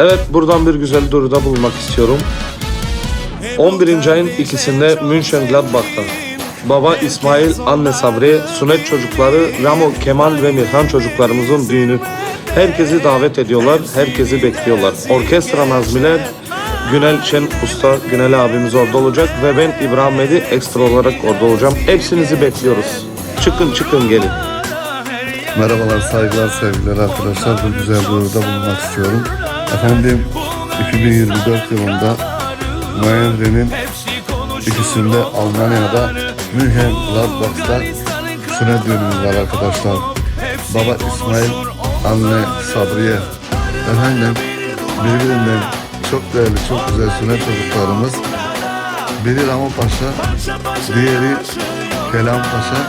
Evet buradan bir güzel duyuruda bulunmak istiyorum. 11. ayın ikisinde München Gladbach'ta. Baba İsmail, anne Sabri, sünnet çocukları Ramo, Kemal ve Mirhan çocuklarımızın düğünü. Herkesi davet ediyorlar, herkesi bekliyorlar. Orkestra Nazmiler, Günel Şen Usta, Günel abimiz orada olacak ve ben İbrahim Medi ekstra olarak orada olacağım. Hepsinizi bekliyoruz. Çıkın çıkın gelin. Merhabalar, saygılar, sevgiler arkadaşlar. Bu güzel duyuruda bulunmak istiyorum. Efendim, 2024 yılında Mayemre'nin ikisinde Almanya'da München Gladbach'ta sünnet düğünümüz var arkadaşlar. Baba İsmail, anne Sabriye. Efendim, birbirinden çok değerli, çok güzel sünnet çocuklarımız. Biri Ramo Paşa, diğeri Kelam Paşa,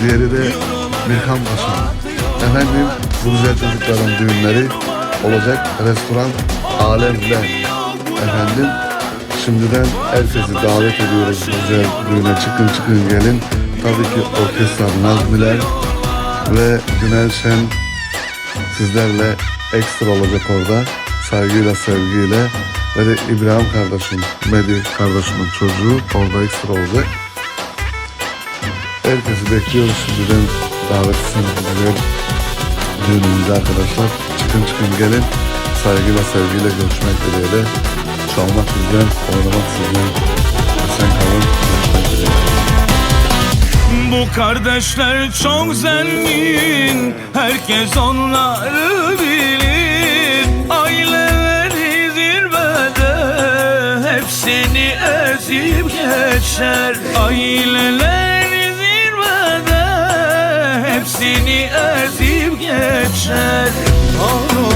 diğeri de Mirkan Paşa. Efendim bu güzel çocukların düğünleri olacak restoran Alem'de. Efendim şimdiden herkesi davet ediyoruz güzel düğüne çıkın çıkın gelin. Tabii ki orkestra Nazmiler ve Günel Şen sizlerle ekstra olacak orada. Saygıyla sevgiyle ve de İbrahim kardeşim, Medi kardeşimin çocuğu orada ekstra olacak. Herkesi bekliyoruz şimdiden davetlisiniz bugün düğünümüzde arkadaşlar. Çıkın çıkın gelin. Saygıyla sevgiyle görüşmek dileğiyle. Çalmak sizden, oynamak sizden. Sen kalın. Görüşmek dileğiyle. Bu kardeşler çok zengin Herkes onları bilir Aileleri zirvede Hepsini ezip geçer Aileleri Hepsini ezip geçer. Avrupa'da